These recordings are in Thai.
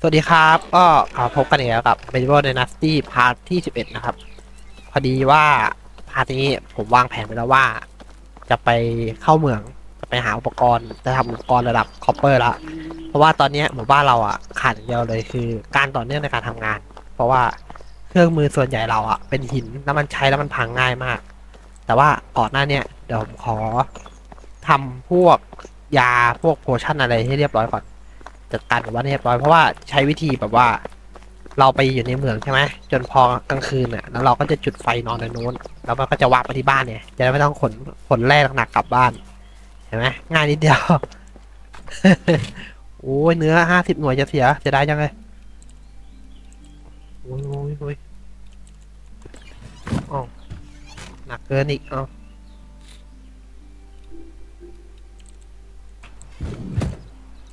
สวัสดีครับ ก็อ่าพบกันอีกแล้วกับ Medieval Dynasty พาร์ทที่ 11 นะครับ พอดีว่าพาร์ทนี้ผมวางแผนไว้แล้วว่า จะไปเข้าเมือง จะไปหาอุปกรณ์ จะทำอุปกรณ์ระดับคอปเปอร์ละ เพราะว่าตอนนี้หมู่บ้านเราอะขาดอย่างเดียวเลยคือ การต่อเนื่องในการทำงาน เพราะว่าเครื่องมือส่วนใหญ่เราอะเป็นหินแล้วมันใช้แล้วมันพังง่ายมาก แต่ว่าก่อนหน้าเนี้ยเดี๋ยวผมขอทำพวกยาพวกโพชั่นอะไรให้เรียบร้อยก่อน จัดการกับบ้านให้เรียบร้อยเพราะว่าใช้วิธีแบบว่า เราไปอยู่ในเมืองใช่ไหมจนพอกลางคืนน่ะแล้วเราก็จะจุดไฟนอนในนู้น แล้วมันก็จะวางไปที่บ้านเนี่ยจะได้ไม่ต้องขนขนแร่หนักๆกลับบ้านเห็นไหมง่ายนิดเดียวโอ้ยเนื้อห้าสิบหน่วยจะเสียเสียดายจังเลยโอ้ยโอ้ยโอ้ยอ๋อหนักเกินอีกอ๋อ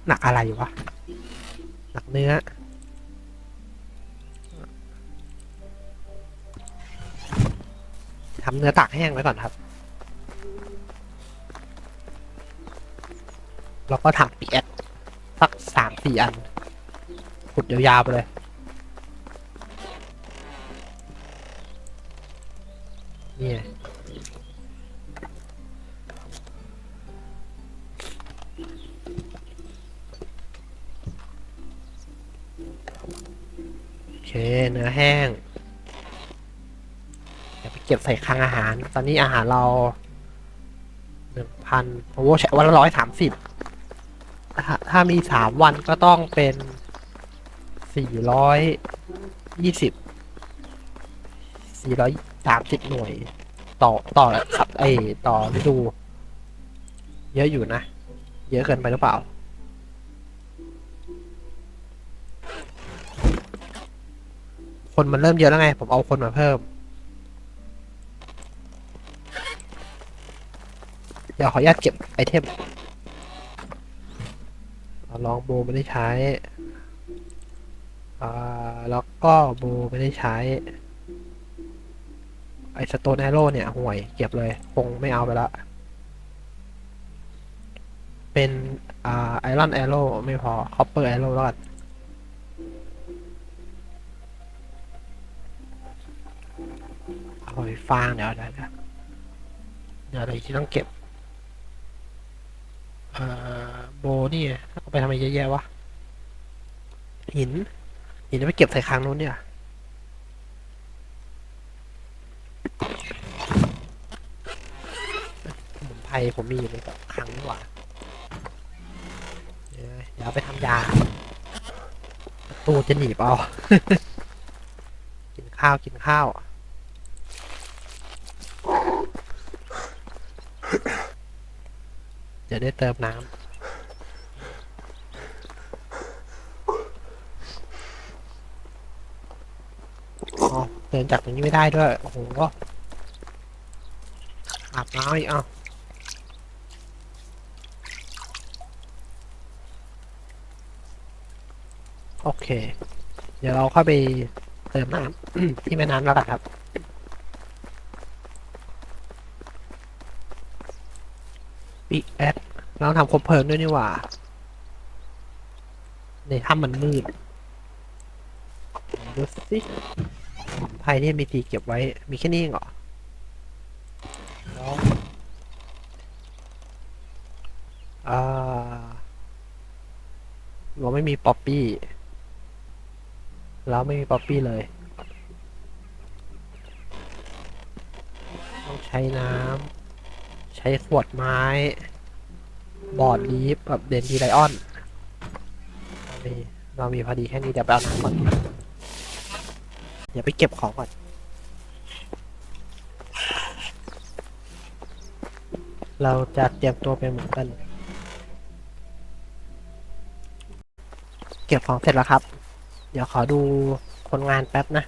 หนักอะไรวะ หนักเนื้อ ทำเนื้อตากแห้งไว้ก่อนครับ แล้วก็ถังปีแอดสักสามสี่อันขุดยาวๆไปเลยเนี่ย เคเนื้อแห้งเดี๋ยวไปเก็บใส่คลังอาหาร ตอนนี้อาหารเราหนึ่งพันโอ้โหใช้วันละร้อยสามสิบถ้ามีสามวันก็ต้องเป็นสี่ร้อยยี่สิบสี่ร้อยสามสิบหน่วย ต่อต่อครับไอต่อฤดู เยอะอยู่นะ เยอะเกินไปหรือเปล่า คนมันเริ่มเยอะแล้วไง ผมเอาคนมาเพิ่ม เดี๋ยวขออนุญาตเก็บไอเทมลองโบไม่ได้ใช้อ่าแล้วก็โบไม่ได้ใช้ ไอสโตนแอโร่เนี่ยห่วยเก็บเลย คงไม่เอาไปละ เป็นอ่าไอรอนแอโร่ไม่พอคอปเปอร์แอโร่แล้ว เอาไปฟางเดี๋ยวเดี๋ยวเดี๋ยวเดี๋ยวอะไรที่ต้องเก็บเอ่อโบนี่เอาไปทำไมเยอะแยะวะหินหินจะไปเก็บใส่ครั้งนู้นเนี่ยสมุนไพรผมมีอยู่ในแบบครั้งนี่หว่าเดี๋ยวเดี๋ยวเอาไปทำยาตูจะหนีบเอา กินข้าวกินข้าว จะได้เติมน้ำเดินจากตรงนี้ไม่ได้ด้วย โอ้โหอาบน้ำอีกอ้าโอเค เดี๋ยวเราเข้าไปเติมน้ำที่แม่น้ำแล้วกันครับ ปีแอด เราทำครบเพลิงด้วยนี่หว่าในถ้ำมันมืดดูสิไพ่ที่มีตีเก็บไว้ มีแค่นี้เองเหรอแล้วอ่าเราไม่มีป๊อปปี้เราไม่มีป๊อปปี้เลย ต้องใช้น้ำ ใช้ขวดไม้ บอร์ดลีฟกับเดนทีไลออนเรามีเรามีพอดีแค่นี้เดี๋ยวไปเอาน้ำก่อนเดี๋ยวไปเก็บของก่อนเราจะเตรียมตัวไปเหมือนกัน เก็บของเสร็จแล้วครับ เดี๋ยวขอดูคนงานแป๊บนะ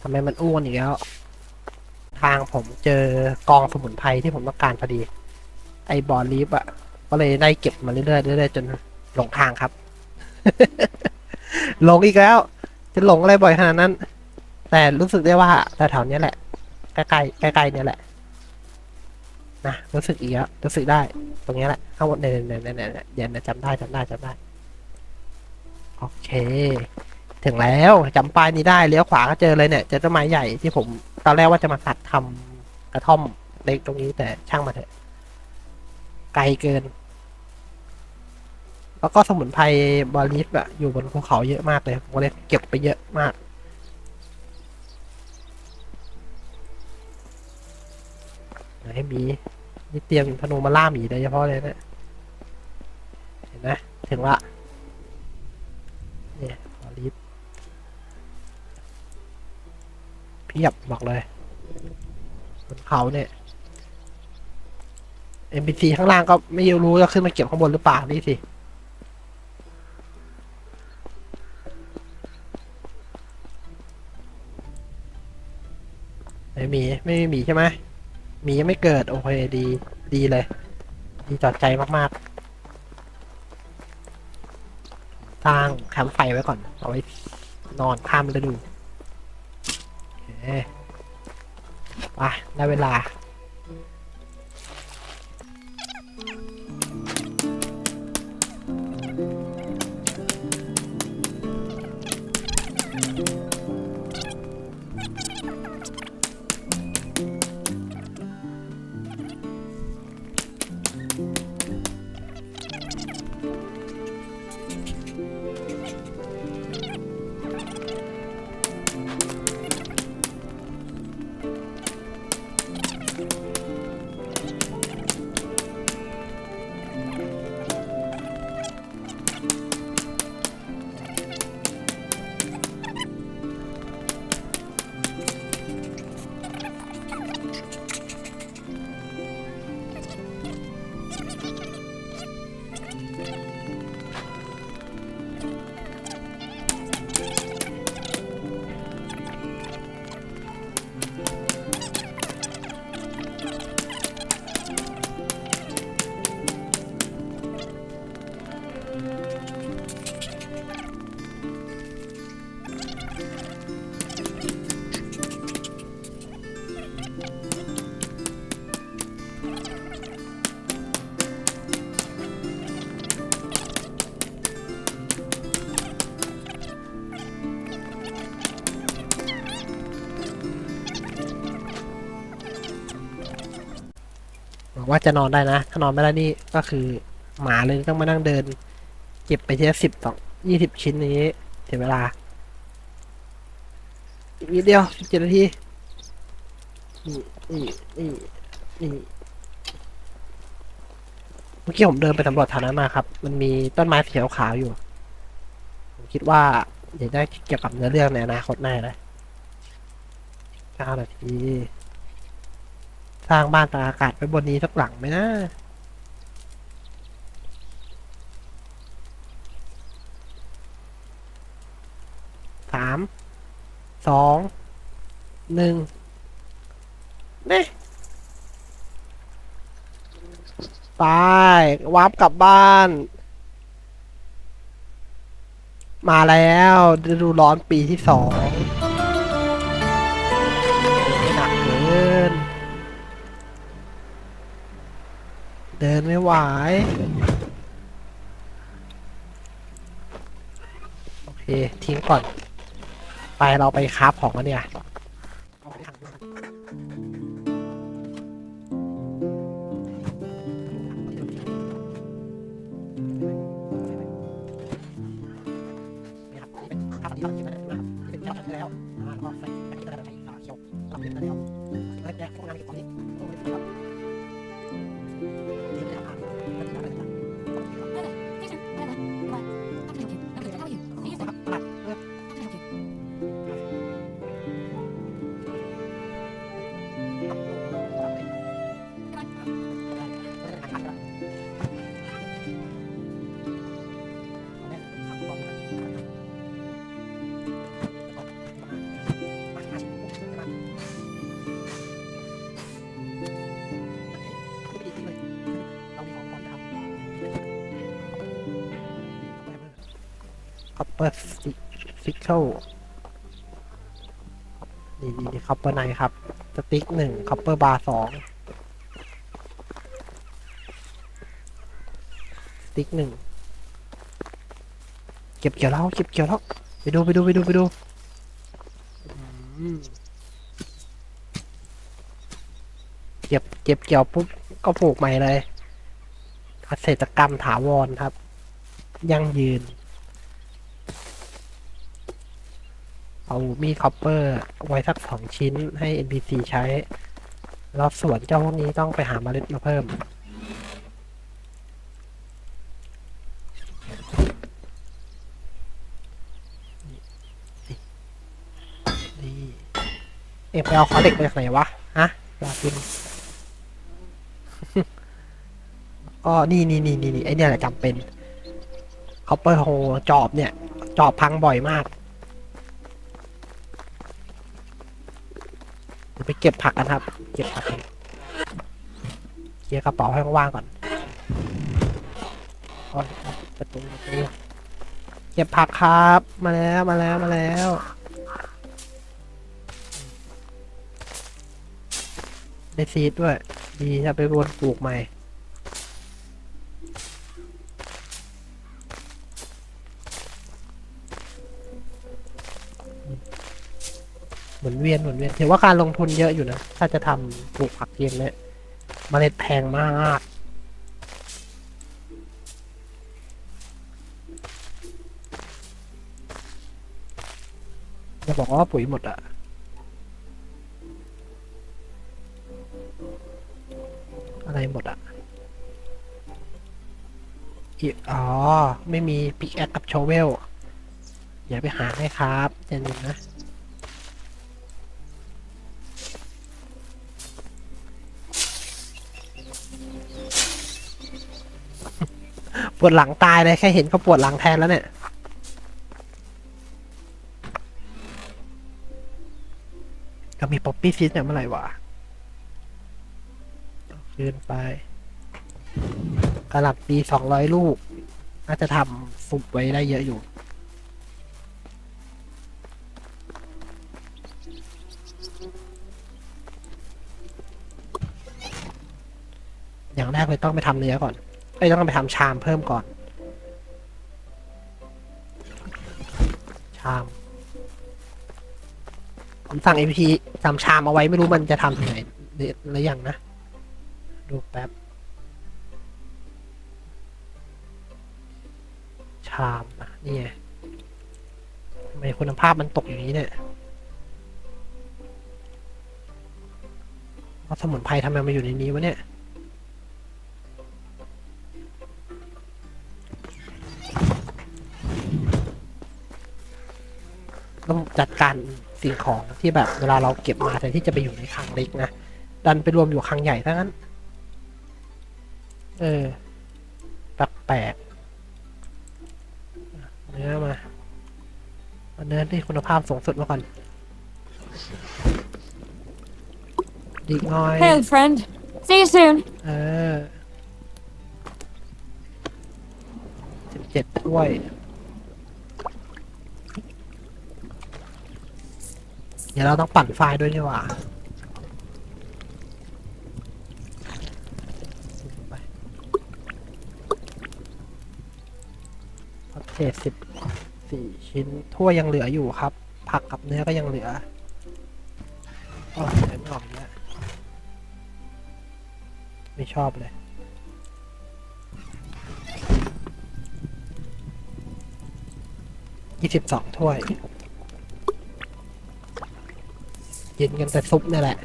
ทำไมมันอ้วนอีกแล้ว ทางผมเจอกองสมุนไพรที่ผมต้องการพอดี ไอ้บอลลีฟอะ ก็เลยได้เก็บมาเรื่อยๆเรื่อยๆจนหลงทางครับ หลงอีกแล้ว จะหลงอะไรบ่อยขนาดนั้น แต่รู้สึกได้ว่าแถวๆเนี้ยแหละ ใกล้ๆใกล้ๆเนี่ยแหละนะรู้สึกอีกแล้วรู้สึกได้ ตรงเนี้ยแหละข้างบนเนี่ยเนี่ยเนี่ยเนี่ยเนี่ยเดี๋ยวนะจำได้จำได้จำได้ โอเค ถึงแล้วจำป้ายนี้ได้เลี้ยวขวาก็เจอเลยเนี่ยเจอต้นไม้ใหญ่ที่ผมตอนแรกว่าจะมาตัดทำกระท่อมเล็กตรงนี้แต่ช่างมาเถอะ ไกลเกิน แล้วก็สมุนไพรบอลิฟอะอยู่บนภูเขาเยอะมากเลยผมก็เลยเก็บไปเยอะมาก ไหนหมีนี่เตรียมธนูมาล่าหมีโดยเฉพาะเลยเนะเห็นไหมถึงละเนี่ยบอลิฟเพียบบอกเลยบนเขาเนี่ย NPC ข้างล่างก็ไม่รู้จะขึ้นมาเก็บข้างบนหรือเปล่านี่สิ ไม่มีไม่มีใช่ไหมมียังไม่เกิด โอเคดี ดีเลย ดีจอดใจมากๆสร้างแคมป์ไฟไว้ก่อน เอาไว้นอนข้ามฤดูโอเคไปได้เวลา ว่าจะนอนได้นะ ถ้านอนไม่ได้นี่ก็คือหมาเลยต้องมานั่งเดิน เก็บไปทีละสิบต่อยี่สิบชิ้นนี้เสียเวลา อีกนิดเดียวสิบเจ็ดนาทีนี่นี่นี่นี่เมื่อกี้ผมเดินไปสำรวจทางนั้นมาครับ มันมีต้นไม้สีขาวอยู่ ผมคิดว่าเดี๋ยวได้เกี่ยวกับเนื้อเรื่องในอนาคตแน่เลยเก้านาที สร้างบ้านตากอากาศไว้บนนี้สักหลังไหมนะสามสองหนึ่งเนี่ไปวาร์ปกลับบ้าน มาแล้วฤดูร้อนปีที่สอง เดินไม่ไหวโอเค ทิ้งก่อน ไปเราไปคราฟของกันเนี่ย อปเปอร์ฟิกเคิลนี่นี่คอปเปอร์ไนครับ สติ๊กหนึ่งคอปเปอร์บาร์สองสติ๊กหนึ่งโอเคเก็บเกี่ยวแล้วเก็บเกี่ยวแล้วไปดูไปดูไปดูไปดูอืมเก็บเก็บเกี่ยวปุ๊บก็ปลูกใหม่เลยเกษตรกรรมถาวรครับ ยั่งยืน เอามีดคอปเปอร์ ไว้สักสองชิ้นให้ NPC ใช้แล้วส่วนเจ้าพวกนี้ต้องไปหามาเมล็ดมาเพิ่ม นี่เอ็งไปเอาคอเด็กมาจากไหนวะ ฮะลาปินก็นี่นี่นี่นี่นี่ไอเนี่ยแหละจำเป็นคอปเปอร์โฮจอบเนี่ย จอบพังบ่อยมาก เดี๋ยวไปเก็บผักกันครับ เก็บผักเคลียร์กระเป๋าให้ว่างก่อนอประตูประตูเก็บผักครับ มาแล้วมาแล้วมาแล้วได้ซีดด้วย ดีจะไปวนปลูกใหม่ หมุนเวียนหมุนเวียนถือว่าการลงทุนเยอะอยู่นะ ถ้าจะทำปลูกผักเองเนี่ยเมล็ดแพงมากจะบอกว่าปุ๋ยหมดอะอะไรหมดอะอ๋อ ไม่มีปิกแอคกับโชเวลเดี๋ยวไปหาให้ครับเจนงนะ วดหลังตายเลยแค่เห็นก็ปวดหลังแทนแล้วเนี่ย ก็มีป๊อปปี้ซีสเนี่ยเมื่อไหร่วะคืนไปกระหล่ำปีสองร้อยลูก น่าจะทำซุปไว้ได้เยอะอยู่อย่างแรกเลยต้องไปทำเนื้อก่อน เอ้ยต้องไปทำชามเพิ่มก่อน ชาม ผมสั่ง MP ทำชามเอาไว้ไม่รู้มันจะทำที่ไหนหรือยังนะ ดูแป๊บ ชามอะนี่ไงทำไมคุณภาพมันตกอย่างนี้เนี่ยสมุนไพรทำไมมาอยู่ในนี้วะเนี่ย ต้องจัดการสิ่งของที่แบบเวลาเราเก็บมาแทนที่จะไปอยู่ในคลังเล็กนะ ดันไปรวมอยู่คลังใหญ่ทั้งนั้น เออแปลกๆเนื้อมาเอาเนื้อที่คุณภาพสูงสุดมาก่อนดีน้อย Hey, old friend. See you soon. เออสิบเจ็ดถ้วย เดี๋ยวเราต้องปั่นไฟด้วยนี่หว่าไปเศษสิบสี่ชิ้นถ้วยยังเหลืออยู่ครับ ผักกับเนื้อก็ยังเหลืออ๋อเดี๋ยวไม่ออกเนี่ยไม่ชอบเลยยี่สิบสองถ้วย กินกันแต่ซุปนี่แหละ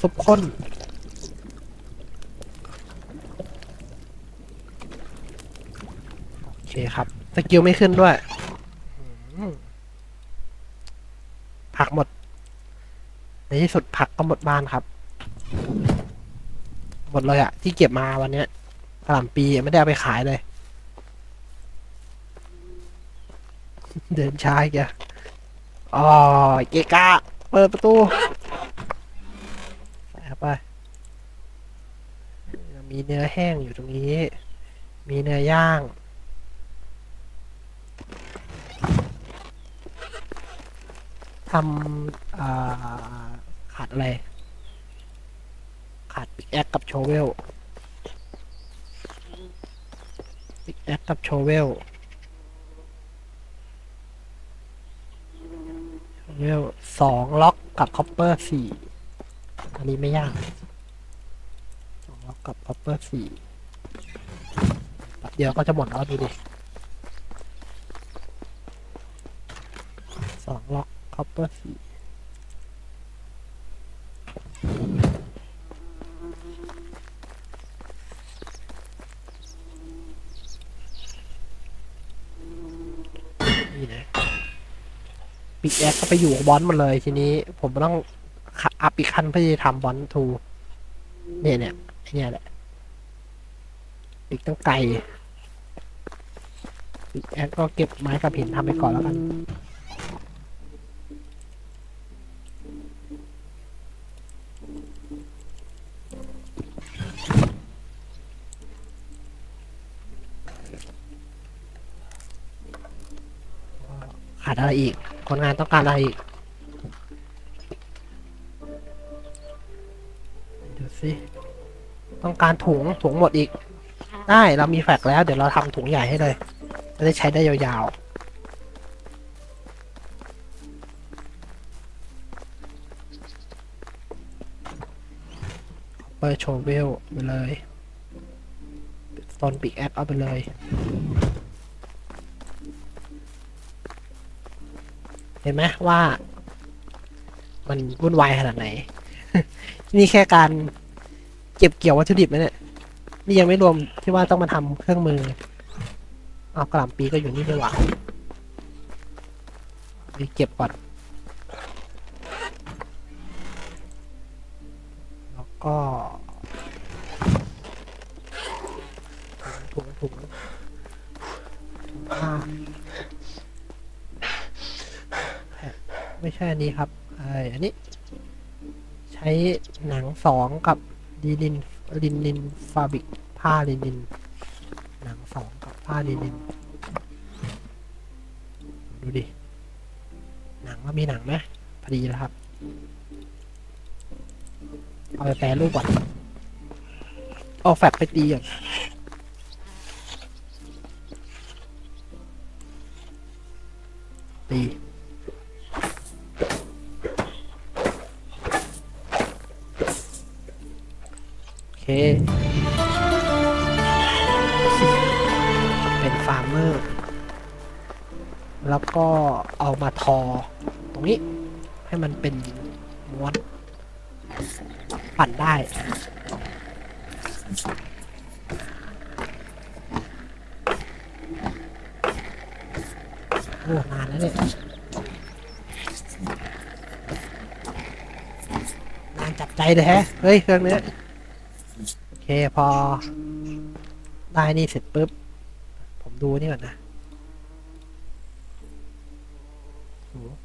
ซุปข้นโอเคครับสกิลไม่ขึ้นด้วยผักหมด ในที่สุดผักก็หมดบ้านครับ หมดเลยอะที่เก็บมาวันเนี้ยกระหล่ำปีไม่ได้เอาไปขายเลย เดินช้าอีกอะอ๋อเกกะ เปิดประตูใส่เข้าไปมีเนื้อแห้งอยู่ตรงนี้ มีเนื้อย่าง ทำขาดอะไร ขาดปิกแอคกับโชเวลปิกแอคกับโชเวล เวลสองล็อกกับคอปเปอร์สี่อันนี้ไม่ยากสองล็อกกับคอปเปอร์สี่เดี๋ยวก็จะหมดแล้วดูดิสองล็อกคอปเปอร์สี่นี่นะ ปิกแอคก็ไปอยู่บอลหมันเลยทีนี้ ผมต้องขับอัพอีกขั้นเพื่อจะทำบอลทูเนี่ยเนี่ยเนี่ยแหละปิกต้องไกลปิกแอคก็เก็บไม้กับหินทำไปก่อนแล้วกัน คนงานต้องการอะไรอีกดูสิต้องการถุงถุงหมดอีก ได้เรามีแฟกแล้ว เดี๋ยวเราทำถุงใหญ่ให้เลยจะได้ใช้ได้ยาวๆเปิดโชเวลไปเลยตอนปิกแอคเอาไปเลย เห็นไหมว่า มันวุ่นวายขนาดไหน นี่แค่การเก็บเกี่ยววัตถุดิบนะเนี่ยนี่ยังไม่รวมที่ว่าต้องมาทำเครื่องมือ เอากระหล่ำปีก็อยู่นี่ด้วยวะไปเก็บก่อน อันนี้ครับไออันนี้ ใช้หนังสองกับลินินลินินฟาบิกผ้าลินิน หนังสองกับผ้าลินิน ดูดิ หนังว่ามีหนังไหมพอดีแล้วครับ เอาไปแปรรูปก่อนเอาแฟบไปตีก่อนตี เค เป็นฟาร์มเมอร์ แล้วก็เอามาทอ ตรงนี้ ให้มันเป็นม้วน ปั่นได้โอ้นานแล้วเนี่ยนานจับใจเลยแฮะ เฮ้ย เครื่องเนี้ย เคพอ ได้นี่เสร็จปุ๊บ ผมดูนี่ก่อนนะ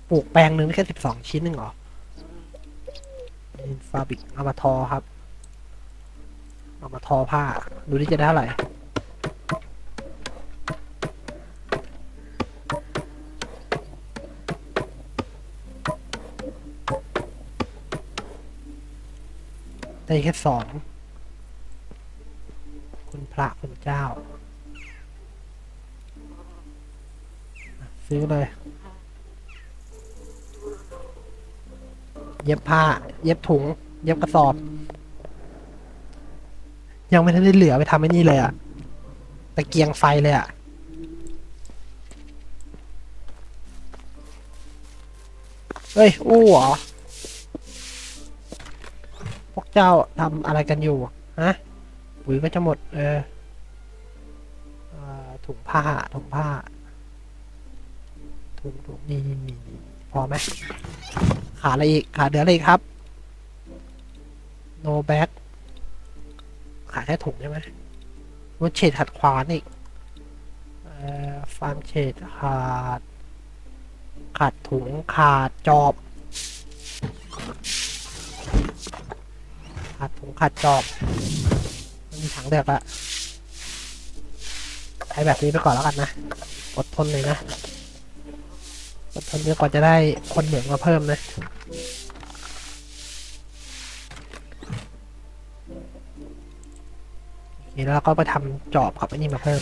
ปลูกแปลงหนึ่งแค่สิบสองชิ้นหนึ่งหรอฟาบิกเอามาทอครับ เอามาทอผ้า ดูที่จะได้เท่าไหร่ได้แค่สอง ระคุณเจ้า ซื้อเลย เย็บผ้า เย็บถุง เย็บกระสอบ ยังไม่ทันได้เหลือไปทำไอ้นี่เลยอะตะเกียงไฟเลยอะเฮ้ย อู้เหรอ พวกเจ้าทำอะไรกันอยู่ ฮะ ปุ๋ยก็จะหมด เออถุงผ้าถุงผ้า ถุงถุงนี่นี่พอไหมขาดอะไรอีก ขาดเหลืออะไรอีกครับ no back ขาดแค่ถุงใช่ไหมวัดเฉดขัดขวานอีกฟาร์มเฉดขาด ขาดถุงขาดจอบ ขาดถุงขาดจอบ ถังเลือกละใช้แบบนี้ไปก่อนแล้วกันนะ อดทนเลยนะ อดทนเยอกว่าจะได้คนเหมืองมาเพิ่มนะโอเคแล้วก็ไปทำจอบกับไอันนี้มาเพิ่ม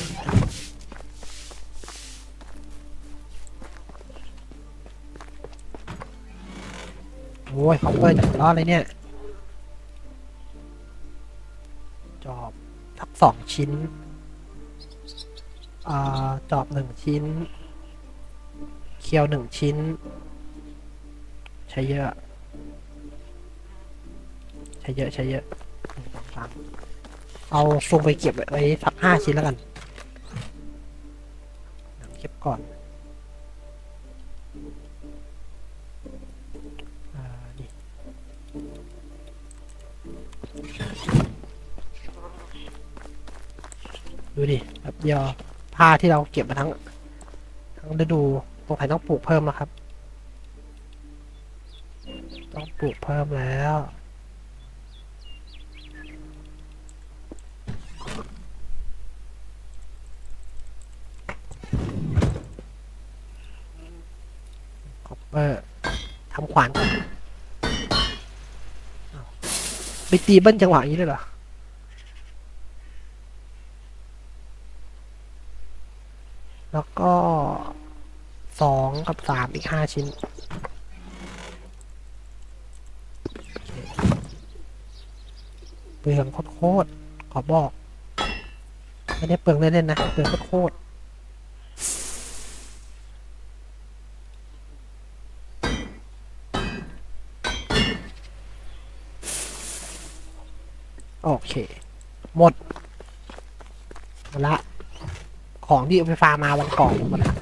โอ้ยคอปเปอร์จากล้อเลยเนี่ย สองชิ้นอจอบหนึ่งชิ้น เคียวหนึ่งชิ้น ใช้เยอะ ใช้เยอะใช้เยอะสองสามเอาทรงไปเก็บไว้สักห้าชิ้นแล้วกัน เก็บก่อน เดียวผ้าที่เราเก็บมาทั้ง ทั้งฤดูสงสัยต้องปลูกเพิ่มแล้วครับ ต้องปลูกเพิ่มแล้วคอปเปอร์ทำขวานก่อนไปตีเบิ้ลจังหวะนี้เลยเหรอ แล้วก็สองกับสามอีกห้าชิ้น เปลืองโคตรขอบอก ไม่ได้เปลืองเล่นๆนะ เปลืองโคตรโอเค หมดหมดละ ของที่เอาไปฟาร์มมาวันก่อนหมดละ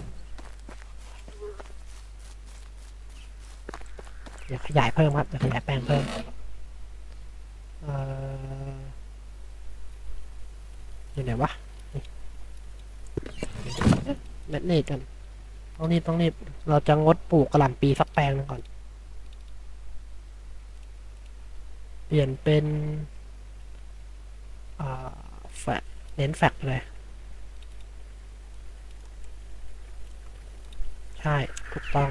เดี๋ยวขยายเพิ่มครับเดี๋ยวขยายแปลงเพิ่มเอออยู่ไหนวะนี่เม็ดเนตกันต้องรีบต้องรีบเราจะงดปลูกกระหล่ำปีสักแปลงหนึงก่อน เปลี่ยนเป็นเน้นแฟกเลย ช่ ถูกต้อง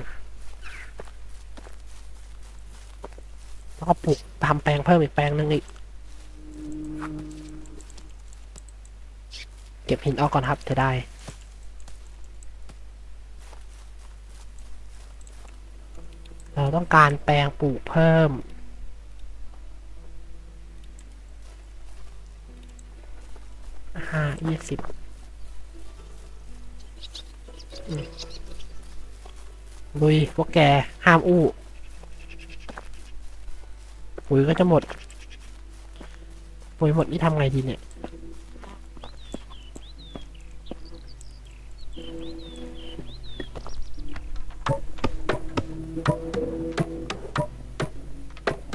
แล้วก็ปลูกทำแปลงเพิ่มอีกแปลงหนึ่งอีก เก็บหินออกก่อนครับจะได้ เราต้องการแปลงปลูกเพิ่ม ห้ายี่สิบ ลุยพวกแก ห้ามอู้ปุ๋ยก็จะหมด ปุ๋ยหมดนี่ทำไงดีเนี่ย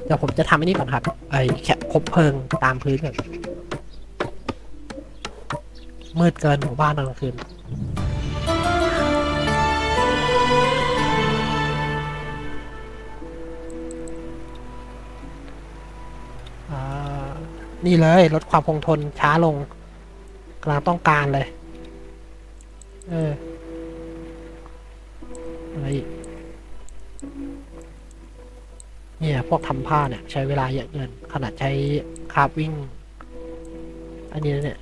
เดี๋ยวผมจะทำอันนี้ก่อนครับ ไอ้แคปคบเพลิงตามพื้นก่อนมืดเกินหมู่บ้านตอนกลางคืน นี่เลยลดความคงทนช้าลงกำลังต้องการเลย เอออะไรอีกเนี่ย พวกทำผ้าเนี่ย ใช้เวลาเยอะเกินขนาดใช้คาบวิ่ง อันนี้เนี่ย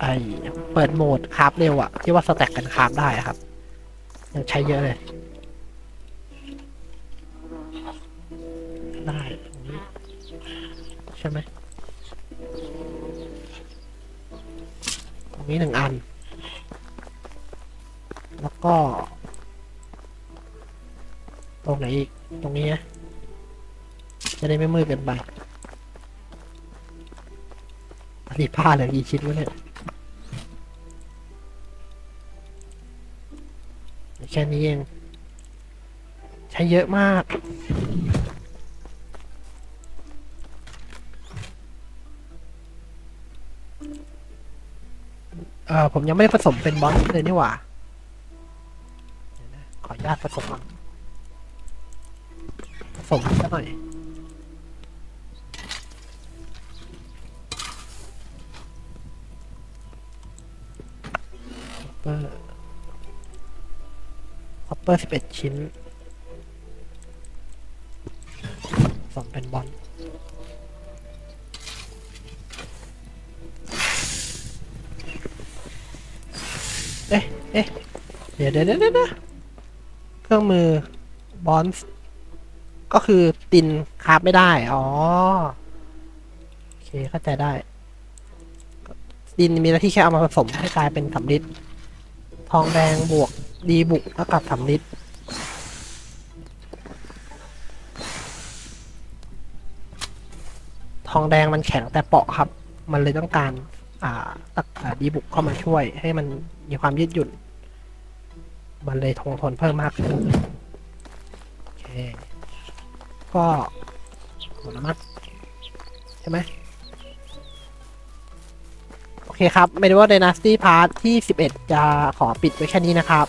ไอเปิดโหมดคาบเร็วอะที่ว่าสแต็กกันคาบได้ครับ ยังใช้เยอะเลย ใช่ไหมตรงนี้หนึ่งอัน แล้วก็ ตรงไหนอีก ตรงนี้นะจะได้ไม่มืดเกินไปผลิตผ้าเหลือกี่ชิ้นวะเนี่ยแค่นี้เอง ใช้เยอะมาก เออผมยังไม่ได้ผสมเป็นบอสเลยนี่หว่าขออนุญาตผสมก่อนผสมสักหน่อยอปเปอร์คอปเปอร์สิบเอ็ดชิ้นผสมเป็นบอล เอ๊ะเอ๊ะเดี๋ยวเดี๋ยวเดี๋ยวเครื่องมือบอนส์ก็คือตินคราฟไม่ได้ อ๋อ โอเค เข้าใจได้ดินมีหน้าที่แค่เอามาผสมให้กลายเป็นสำลิดทองแดงบวกดีบุกเท่ากับสำลิดทองแดงมันแข็งแต่เปราะครับ มันเลยต้องการ อ่าตักดีบุกเข้ามาช่วย ให้มันมีความยืดหยุ่น มันเลยทงทนเพิ่มมากขึ้นโอเค ก็หมดแล้วมั้งใช่ไหมโอเคครับ ไม่รู้ว่า Dynasty Part ที่ 11 จะขอปิดไว้แค่นี้นะครับ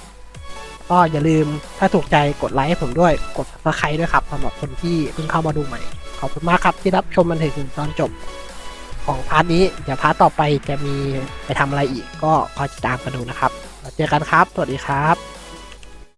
ก็อย่าลืมถ้าถูกใจกดไลค์ให้ผมด้วย กด subscribe ด้วยครับสำหรับคนที่เพิ่งเข้ามาดูใหม่ ขอบคุณมากครับที่รับชมมันถึงตอนจบ ของพาร์ทนี้ เดี๋ยวพาร์ทต่อไปจะมีไปทำอะไรอีกก็คอยติดตามกันดูนะครับ เจอกันครับ สวัสดีครับ